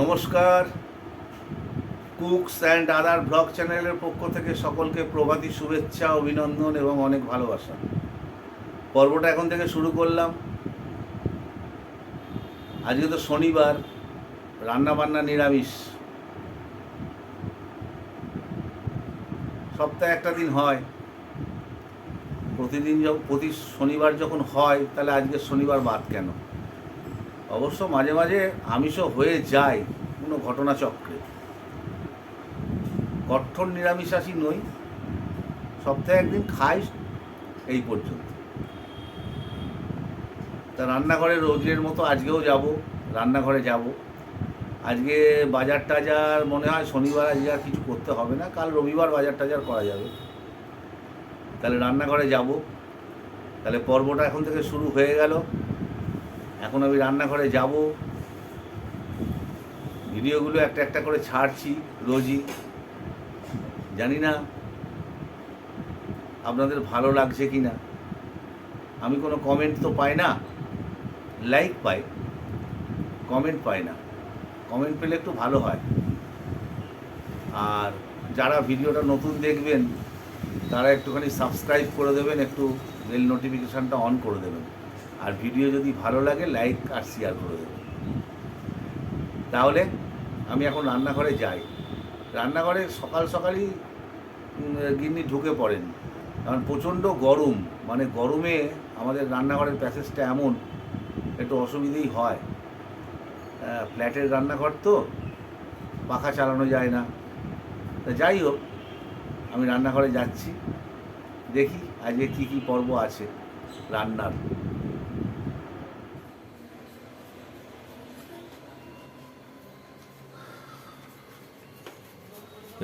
নমস্কার। Cooks and other blog চ্যানেলের পক্ষ থেকে সকলকে প্রভাতী শুভেচ্ছা, অভিনন্দন এবং অনেক ভালোবাসা। পর্বটা এখন থেকে শুরু করলাম। আজকে তো শনিবার রান্না বান্না নিরামিষ। সপ্তাহে একটা দিন হয়। প্রতিদিন প্রতি শনিবার যখন হয়, তাহলে আজকে শনিবার বাদ কেন? অবশ্য মাঝে মাঝে আমিষও হয়ে যায় কোনো ঘটনাচক্রে। কঠোর নিরামিষাসী নই, সপ্তাহে একদিন খাই এই পর্যন্ত। তা রান্নাঘরে রোজের মতো আজকেও যাব, রান্নাঘরে যাব। আজকে বাজার টাজার মনে হয় শনিবার আজকে আর কিছু করতে হবে না, কাল রবিবার বাজার টাজার করা যাবে। তাহলে রান্নাঘরে যাব। তাহলে পর্বটা এখন থেকে শুরু হয়ে গেল। এখন আমি রান্নাঘরে যাব। ভিডিওগুলো একটা একটা করে ছাড়ছি রোজই। জানি না আপনাদের ভালো লাগছে কি না আমি কোনো কমেন্ট তো পাই না লাইক পাই কমেন্ট পাই না। কমেন্ট পেলে একটু ভালো হয়। আর যারা ভিডিওটা নতুন দেখবেন, তারা একটুখানি সাবস্ক্রাইব করে দেবেন, একটু বেল নোটিফিকেশানটা অন করে দেবেন। আর ভিডিও যদি ভালো লাগে লাইক আর শেয়ার করে দেবেন। তাহলে আমি এখন রান্নাঘরে যাই। রান্নাঘরে সকাল সকালই গিন্নি ঢুকে পড়েন। কারণ প্রচণ্ড গরম। মানে গরমে আমাদের রান্নাঘরের প্যাসেজটা এমন, একটু অসুবিধেই হয়। ফ্ল্যাটের রান্নাঘর তো, পাখা চালানো যায় না। তা যাই হোক, আমি রান্নাঘরে যাচ্ছি। দেখি আজকে কী কী পর্ব আছে রান্নার।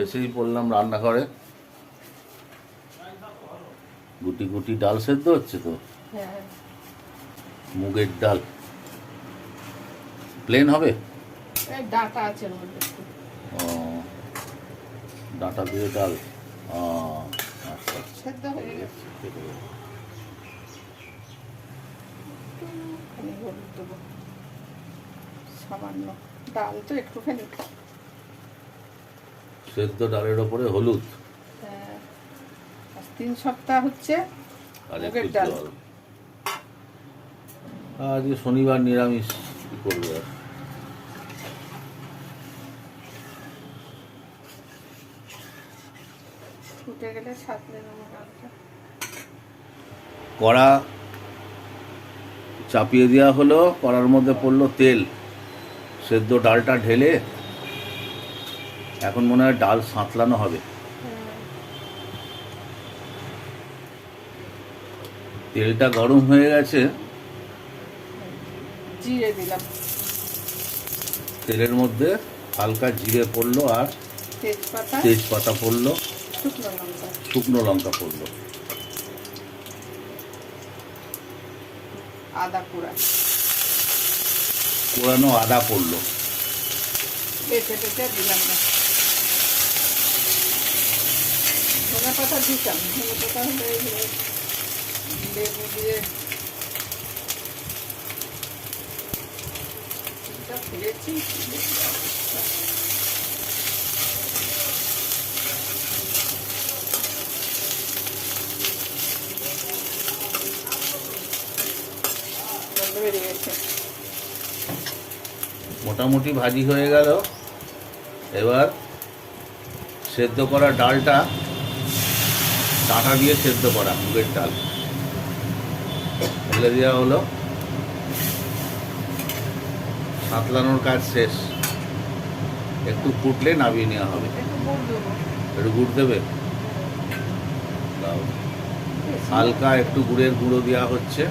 এসেই পড়লাম রান্নাঘরে। গুটি গুটি ডাল সেদ্ধ হচ্ছে তো? হ্যাঁ মুগের ডাল। প্লেন হবে? ডাটা আছে। ও ডাটা দিয়ে ডাল। আচ্ছা। হয়ে সামান্য ডাল তো একটুখানি। সেদ্ধ ডালের ওপরে হলুদ। তিন সপ্তাহ হচ্ছে আর একটু ডাল। আজকে শনিবার নিরামিষ কি করবে আর কড়া চাপিয়ে দেওয়া হলো কড়ার মধ্যে পড়ল তেল সেদ্ধ ডালটা ঢেলে এখন মনে হয় ডাল সাঁতলানো হবে। তেলটা গরম হয়ে গেছে। জিরে দিলাম। তেলের মধ্যে হালকা জিরে পড়ল আর তেজপাতা তেজপাতা পড়ল শুকনো লঙ্কা। পড়ল। আদা কোরানো আদা পড়ল। বেটে বেটে দিলাম না। ধনে পাতা দিতাম ধনে পাতা হলে লেবু দিয়ে ফেলেছি। গন্ধ বেরিয়ে গেছে। মোটামুটি ভাজি হয়ে গেল। এবার সেদ্ধ করা ডালটা ডাঁটা দিয়ে সেদ্ধ করা মুগের ডাল। ফেলে দেওয়া হলো। সাতলানোর কাজ শেষ। একটু ফুটলে নামিয়ে নেওয়া হবে। একটু গুড় দেবো। একটু গুড় দেবে? হালকা একটু গুড়ের গুঁড়ো দেওয়া হচ্ছে।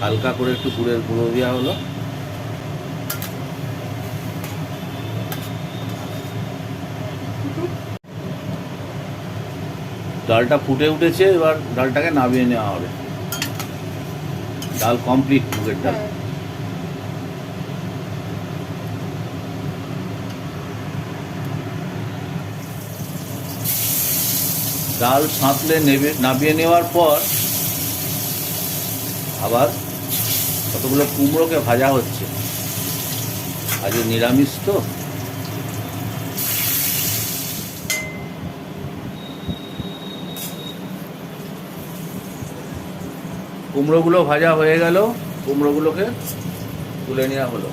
হালকা করে একটু গুড়ের গুঁড়ো দেওয়া হলো। ডালটা ফুটে উঠেছে এবার ডালটাকে নামিয়ে নেওয়া হবে। ডাল কমপ্লিট মুগের ডাল। হ্যাঁ। ডাল সাঁতলে নেবে নামিয়ে নেওয়ার পর আবার কতগুলো কুমড়োকে ভাজা হচ্ছে। আজকে নিরামিষ তো। কুমড়োগুলো ভাজা হয়ে গেল, কুমড়োগুলোকে তুলে নেওয়া হলো।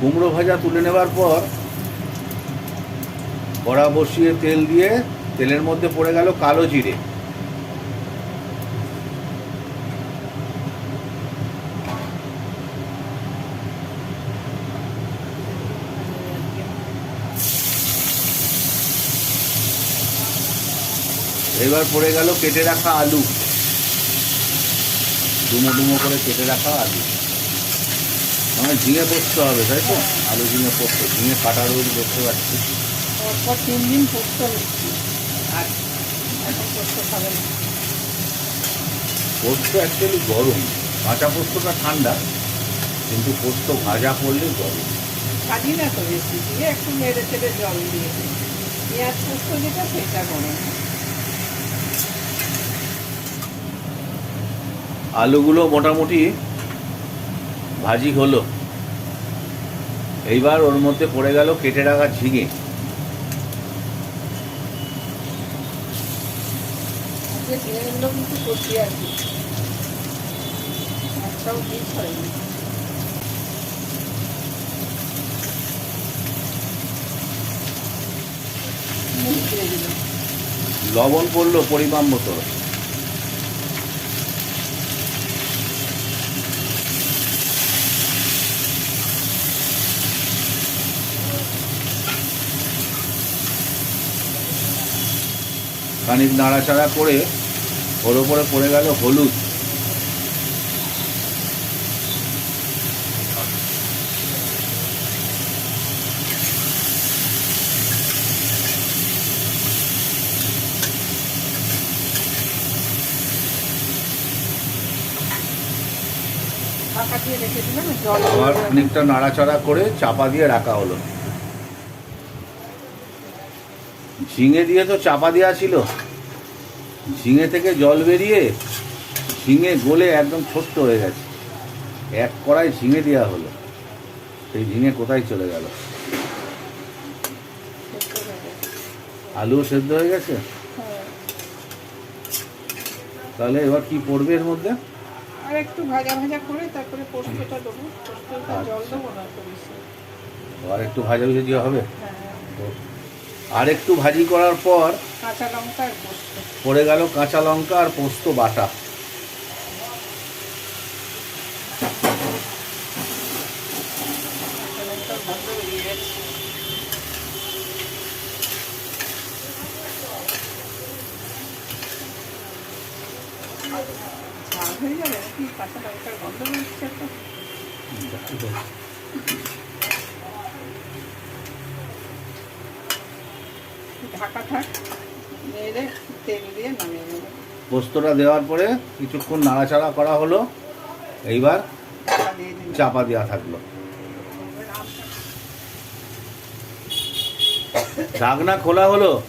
কুমড়ো ভাজা তুলে নেবার পর কড়া বসিয়ে তেল দিয়ে, তেলের মধ্যে পড়ে গেল কালো জিরে। এবার পড়ে গেল কেটে রাখা আলু। ডুমো ডুমো করে কেটে রাখা আলু। মানে ঝিঙে পড়তে হবে তাই তো? আলু ঝিঙে পোস্ত। ঝিঙে কাটা রোজ পাচ্ছি। পরপর তিন দিন আর এখন পোস্ত খাবে না। পোস্ত অ্যাকচুয়ালি গরম। কাঁচা পোস্তটা ঠান্ডা কিন্তু পোস্ত ভাজা করলে গরম। কাজি না তো বেশি দিয়ে একটু নেড়ে চেড়ে জল দিয়ে। পেঁয়াজ পোস্ত যেটা সেটা গরম। আলুগুলো মোটামুটি ভাজি হলো। এইবার ওর মধ্যে পড়ে গেল কেটে রাখা ঝিঙে। লবণ পড়ল পরিমাণ মতো। খানিক নাড়াচাড়া করে ওর উপরে পড়ে গেল হলুদ। আবার খানিকটা নাড়াচাড়া করে চাপা দিয়ে রাখা হলো। ঝিঙে দিয়ে তো চাপা দেওয়া ছিল। ঝিঙে থেকে জল বেরিয়ে ঝিঙে গলে একদম ছোট্ট হয়ে গেছে। এক কড়াই ঝিঙে দেওয়া হলো। সেই ঝিঙে কোথায় চলে গেল? সেদ্ধ হয়ে গেছে। আলু সেদ্ধ হয়ে গেছে। তাহলে এবার কি পড়বে এর মধ্যে? আর একটু ভাজা ভাজা করে তারপরে পোস্তটা দেবো। পোস্তটা জল আচ্ছা। দেবো না তো বেশি। আর একটু ভাজা ভুজে দেওয়া হবে? হ্যাঁ। আর একটু ভাজি করার পর কাঁচা লঙ্কা আর পোস্ত। পড়ে গেল কাঁচা লঙ্কা আর পোস্ত বাটা। কাঁচা লঙ্কার গন্ধ বেরিয়ে হয়ে যাবে কাঁচা লঙ্কার গন্ধ বেরোচ্ছে ঢাকা থাক। নেড়ে তেল দিয়ে নামিয়ে নেব। পোস্তটা দেওয়ার পরে কিছুক্ষণ নাড়াচাড়া করা হলো। এইবার চাপা দেওয়া থাকল। ঢাকনা খোলা হলো।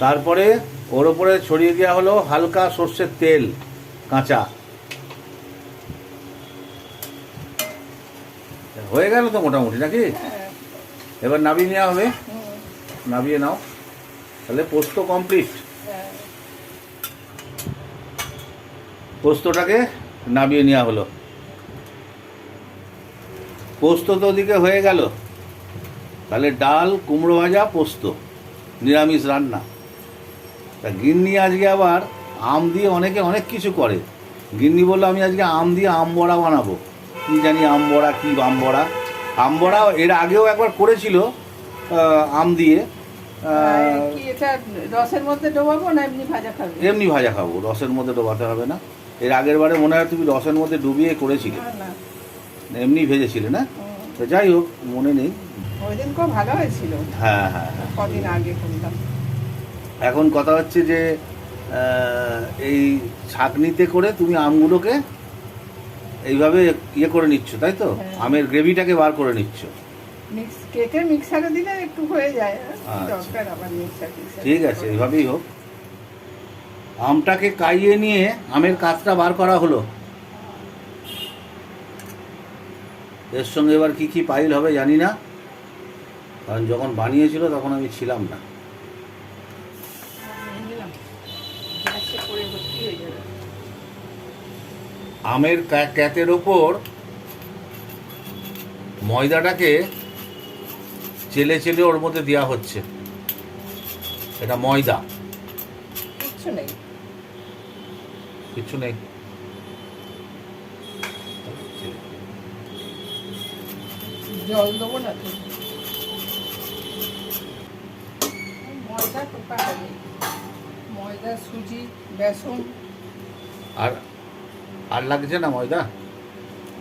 তারপরে ওর ওপরে ছড়িয়ে দেওয়া হলো হালকা সর্ষের তেল কাঁচা। হয়ে গেল তো মোটামুটি নাকি? হ্যাঁ। এবার নামিয়ে নেওয়া হবে। নামিয়ে নাও। তাহলে পোস্ত কমপ্লিট পোস্তটাকে নামিয়ে নেওয়া হলো। পোস্ত তো ওদিকে হয়ে গেল। তাহলে ডাল, কুমড়ো ভাজা, পোস্ত, নিরামিষ রান্না। তা গিন্নি আজকে আবার আম দিয়ে অনেকে অনেক কিছু করে। গিন্নি বলল, আমি আজকে আম দিয়ে আম বড়া বানাবো। কি জানি আম বড়া, কি আম বড়া? আম বড়া এর আগেও একবার করেছিল আম দিয়ে। রসের মধ্যে ডোবাবো না এমনি ভাজা খাবে? এমনি ভাজা খাব রসের মধ্যে ডোবাতে হবে না। এর আগের বারে মনে হয় তুমি রসের মধ্যে ডুবিয়ে করেছিলে। এমনি ভেজেছিলে না? তো যাই হোক মনে নেই। ওই দিন খুব ভালো হয়েছিল। হ্যাঁ হ্যাঁ হ্যাঁ। কদিন আগে করলাম এখন কথা হচ্ছে যে এই ছাকনিতে করে তুমি আমগুলোকে এইভাবে ইয়ে করে নিচ্ছ তাই তো? হ্যাঁ। আমের গ্রেভিটাকে বার করে নিচ্ছ। মিক্স কেটে মিক্সারে দিলে একটু হয়ে যায়। আচ্ছা। দরকার আবার মিক্সার ঠিক আছে এইভাবেই হোক। আমটাকে কাইয়ে নিয়ে আমের কাজটা বার করা হলো। এর সঙ্গে এবার কি কি পাইল হবে জানি না। কারণ যখন বানিয়েছিল তখন আমি ছিলাম না। হয়ে আমের ক্যা- ক্যাতের ওপর ময়দাটাকে চেলে চেলে ওর মধ্যে দেওয়া হচ্ছে। এটা ময়দা। কিচ্ছু নেই। কিছু নেই। জল দেবো না ময়দা টোকা হবে ময়দা সুজি বেসন। আর আর লাগছে না ময়দা?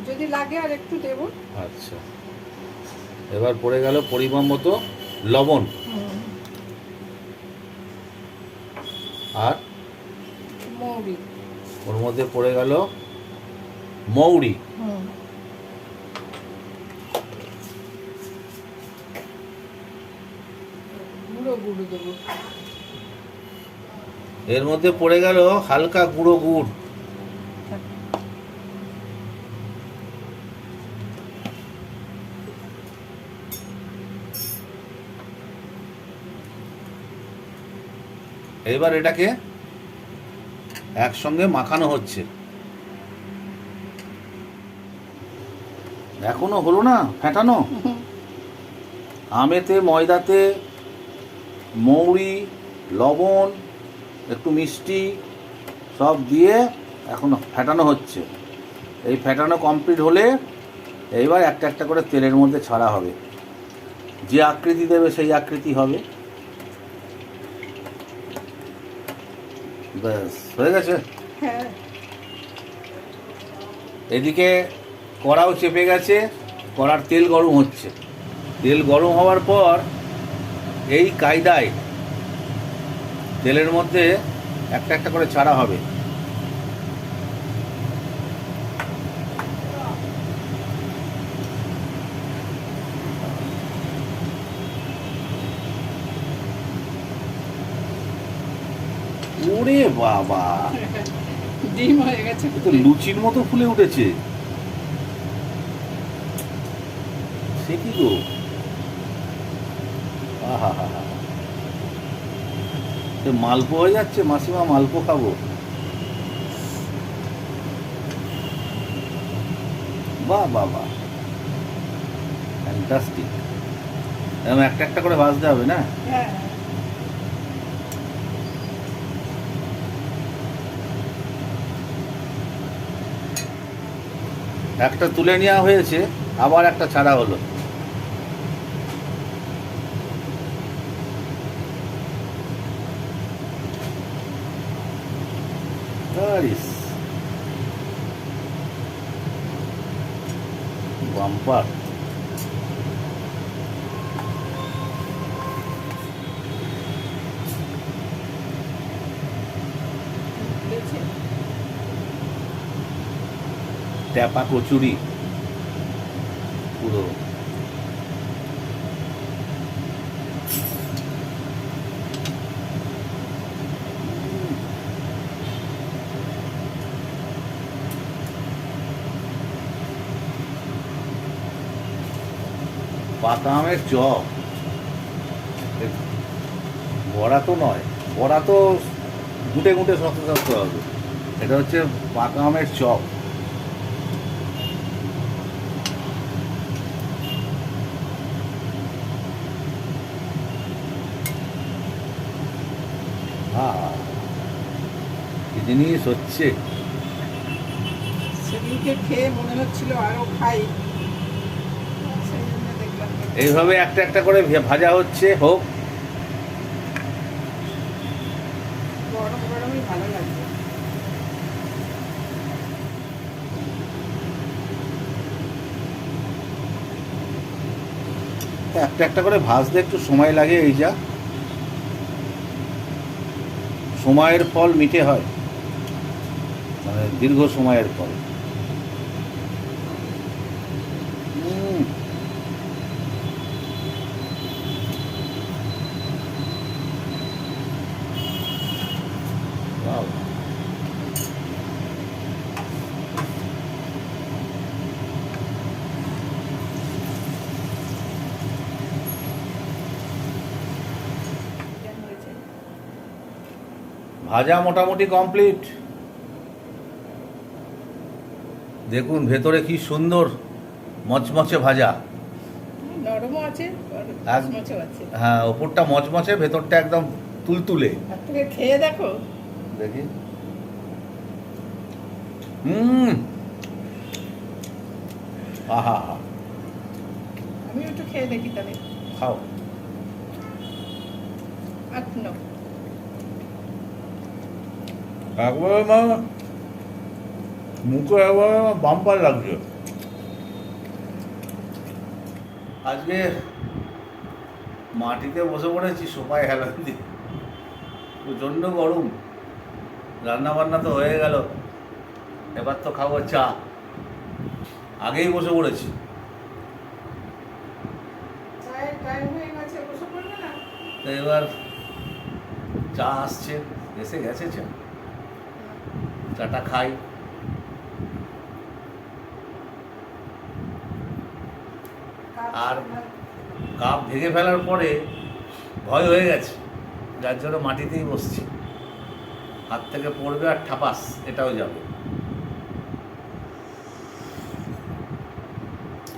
যদি লাগে আর একটু দেবো। আচ্ছা। এবার পড়ে গেল পরিমাণ মতো লবণ। আর? মৌরি। ওর মধ্যে পড়ে গেল মৌরি। এর মধ্যে পড়ে গেল হালকা গুঁড়ো গুড়। এবার এটাকে একসঙ্গে মাখানো হচ্ছে। এখনও হলো না? ফেটানো? আমেতে, ময়দাতে, মৌরি, লবণ, একটু মিষ্টি সব দিয়ে এখন ফেটানো হচ্ছে। এই ফেটানো কমপ্লিট হলে এইবার একটা একটা করে তেলের মধ্যে ছাড়া হবে। যে আকৃতি দেবে সেই আকৃতি হবে। ব্যাস হয়ে গেছে? হ্যাঁ। এদিকে কড়াও চেপে গেছে কড়ার তেল গরম হচ্ছে। তেল গরম হওয়ার পর এই কায়দায় তেলের মধ্যে একটা একটা করে ছাড়া হবে। ওরে বাবা। ডিম হয়ে গেছে। তো লুচির মতো ফুলে উঠেছে। সে কি গো? আহা হা হা মালপো হয়ে যাচ্ছে মাসিমা মালপো খাব। বাহ বাহ বাহ। ফ্যান্টাস্টিক এরকম একটা একটা করে ভাজতে হবে না? হ্যাঁ। একটা তুলে নেওয়া হয়েছে আবার একটা ছাড়া হলো। বাম্পার ট্যাপা কচুরি। পুরো। আমের চপ। বড়া তো নয়। বড়া তো গুটে গুটে শক্ত শক্ত হবে। এটা হচ্ছে আমের চপ আহ, কি জিনিস হচ্ছে। সেদিনকে খেয়ে মনে হচ্ছিল আরও খাই। এইভাবে একটা একটা করে ভাজা হচ্ছে হোক। গরম গরমই ভালো লাগবে একটা একটা করে ভাজতে একটু সময় লাগে এই যা। সময়ের ফল মিঠে হয়। মানে দীর্ঘ সময়ের হয়েছে? ভাজা মোটামুটি কমপ্লিট। দেখুন ভেতরে কি সুন্দর মচমচে ভাজা। নরমও আছে হ্যাঁ ওপরটা মচমচে ভেতরটা একদম তুলতুলে। খেয়ে দেখো। দেখি। হুম। আহা। আমি একটু খেয়ে দেখি তাহলে। খাও। একবারে মানে মুখে একবারে বাম্পার লাগছে আজকে মাটিতে বসে পড়েছি সোফায় হেলান দিয়ে। প্রচণ্ড গরম। রান্না বান্না তো হয়ে গেল। এবার তো খাব চা। আগেই বসে পড়েছি। হয়ে তো এবার চা আসছে এসে গেছে চা। চাটা খাই। আর কাপ ভেঙে ফেলার পরে ভয় হয়ে গেছে। যার জন্য মাটিতেই বসছি। হাত থেকে পড়বে আর ঠাপাস, এটাও যাবে।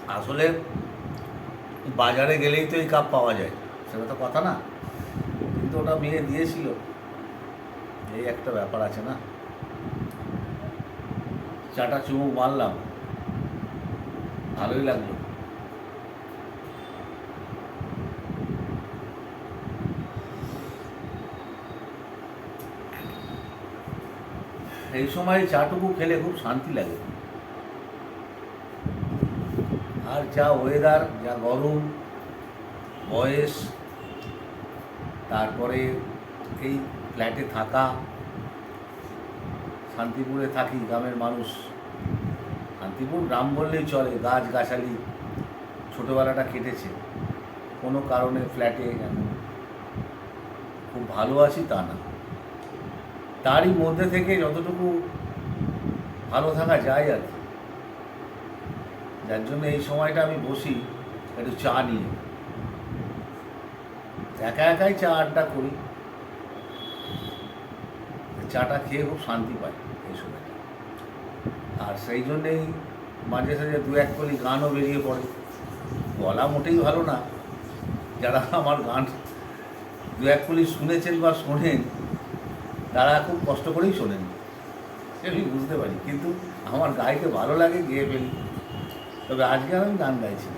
আসলে বাজারে গেলেই তো এই কাপ পাওয়া যায়, সেটা তো কথা না। কিন্তু ওটা মেয়ে দিয়েছিল। এই একটা ব্যাপার আছে না। চাটা চুমুক মারলাম। ভালোই লাগল। এই সময় চাটুকু খেলে খুব শান্তি লাগে। আর যা ওয়েদার যা গরম, বয়স, তারপরে এই ফ্ল্যাটে থাকা, শান্তিপুরে থাকি, গ্রামের মানুষ। শান্তিপুর গ্রাম বললেই চলে গাছ গাছালি ছোটোবেলাটা কেটেছে। কোনো কারণে ফ্ল্যাটে খুব ভালো আছি তা না। তারই মধ্যে থেকে যতটুকু ভালো থাকা যায় আর কি। যার জন্য এই সময়টা আমি বসি, একটু চা নিয়ে। একা একাই চা আড্ডা করি। চাটা খেয়ে খুব শান্তি পাই এই সময় আর সেই জন্যেই মাঝে সাঝে দু এক কলি গানও বেরিয়ে পড়ে। গলা মোটেই ভালো না। যারা আমার গান দু এক কলি শুনেছেন বা শোনেন তারা খুব কষ্ট করেই শোনেন। আমি বুঝতে পারি, কিন্তু আমার গাইতে ভালো লাগে গেয়ে ফেলি। তবে আজকে আমি গান গাইছি।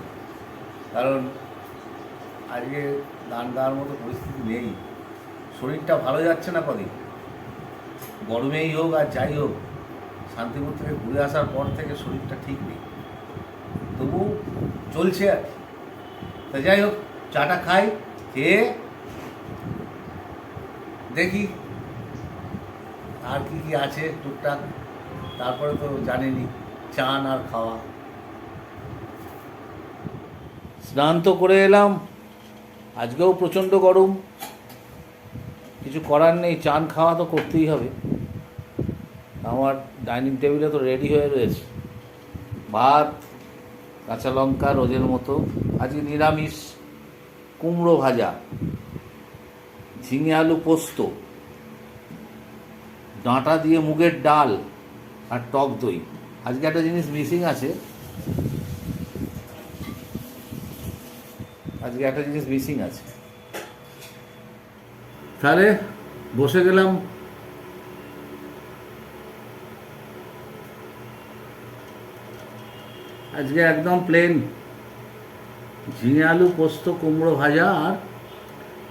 কারণ আজকে গান গাওয়ার মতো পরিস্থিতি নেই। শরীরটা ভালো যাচ্ছে না কদিন। গরমেই হোক আর যাই হোক, শান্তিপুর থেকে ঘুরে আসার পর থেকে শরীরটা ঠিক নেই। তবু চলছে আর কি। তা যাই হোক, চাটা খাই, খেয়ে দেখি আর কি কি আছে টুকটাক? তারপরে তো জানেনি, চান আর খাওয়া। স্নান তো করে এলাম, আজকেও প্রচণ্ড গরম। কিছু করার নেই, চান খাওয়া তো করতেই হবে। আমার ডাইনিং টেবিলে তো রেডি হয়ে রয়েছে। ভাত, কাঁচা লঙ্কা, রোজের মতো, আজকে নিরামিষ। কুমড়ো ভাজা, ঝিঙে আলু পোস্ত। ডাঁটা দিয়ে মুগের ডাল আর টক দই। আজকে একটা জিনিস মিসিং আছে। আজকে একটা জিনিস মিসিং আছে। তাহলে বসে গেলাম। আজকে একদম প্লেন ঝিঙে আলু, পোস্ত, কুমড়ো ভাজা আর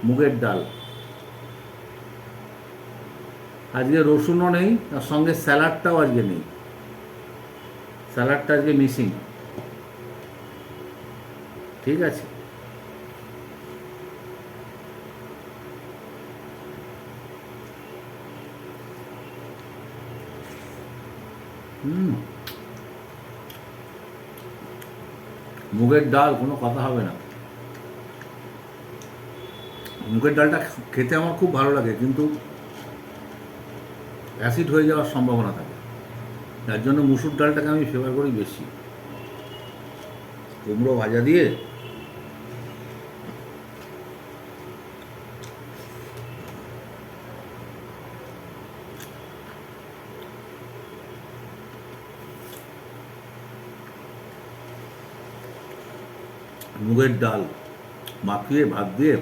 মুগের ডাল। আজকে রসুনও নেই, তার সঙ্গে স্যালাডটাও আজকে নেই। স্যালাডটা আজকে মিসিং। ঠিক আছে। হুম। মুগের ডাল, কোনো কথা হবে না। মুগের ডালটা খেতে আমার খুব ভালো লাগে, কিন্তু অ্যাসিড হয়ে যাওয়ার সম্ভাবনা থাকে। যার জন্য মুসুর ডালটাকে আমি ফেভার করি বেশি। কুমড়ো ভাজা দিয়ে মুগের ডাল মাখিয়ে, ভাত দিয়ে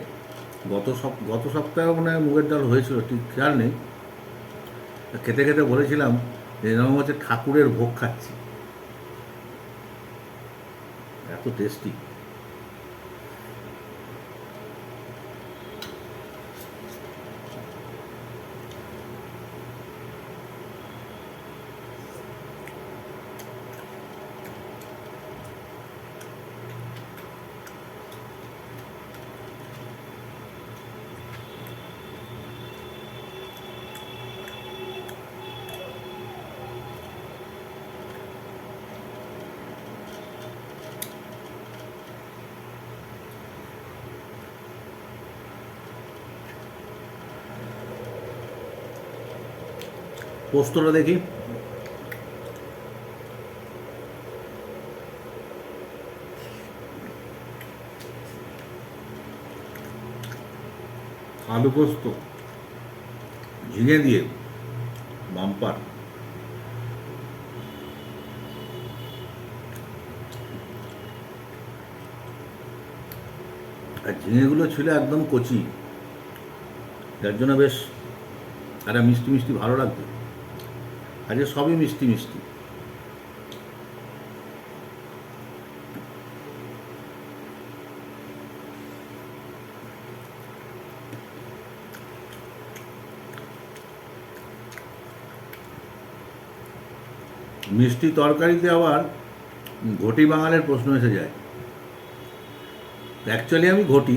গত সপ, গত সপ্তাহে মনে হয় মুগের ডাল হয়েছিল, ঠিক খেয়াল নেই। খেতে খেতে বলেছিলাম যে এরকম হচ্ছে ঠাকুরের ভোগ খাচ্ছি। এত টেস্টি পোস্তটা দেখি। আলু পোস্ত, ঝিঙে দিয়ে, বাম্পার। আর ঝিঙেগুলো ছিল একদম কচি, যার জন্য বেশ একটা মিষ্টি মিষ্টি ভালো লাগবে আজকে সবই মিষ্টি মিষ্টি। মিষ্টি তরকারিতে আবার ঘটি বাঙালের প্রশ্ন এসে যায়। অ্যাকচুয়ালি আমি ঘটি।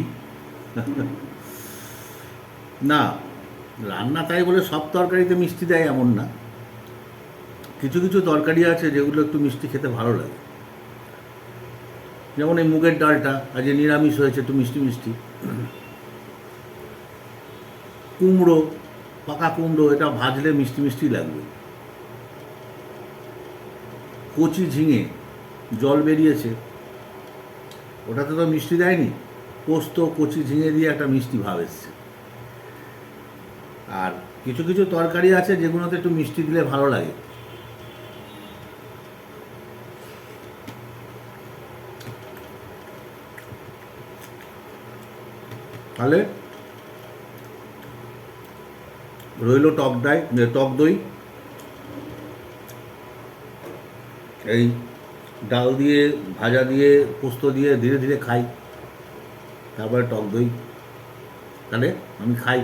না, রান্না তাই বলে সব তরকারিতে মিষ্টি দেয় এমন না। কিছু কিছু তরকারি আছে যেগুলো একটু মিষ্টি খেতে ভালো লাগে। যেমন এই মুগের ডালটা আজ নিরামিষ হয়েছে একটু মিষ্টি মিষ্টি। কুমড়ো, পাকা কুমড়ো, এটা ভাজলে মিষ্টি মিষ্টি লাগবে। কচি ঝিঙে, জল বেরিয়েছে। ওটাতে তো মিষ্টি দেয়নি। পোস্ত, কচি ঝিঙে দিয়ে একটা মিষ্টি ভাব এসছে। আর কিছু কিছু তরকারি আছে যেগুলোতে একটু মিষ্টি দিলে ভালো লাগে। তাহলে রইল টক ডাই টক দই। এই ডাল দিয়ে, ভাজা দিয়ে, পোস্ত দিয়ে ধীরে ধীরে খাই। তারপরে টক দই। তাহলে আমি খাই।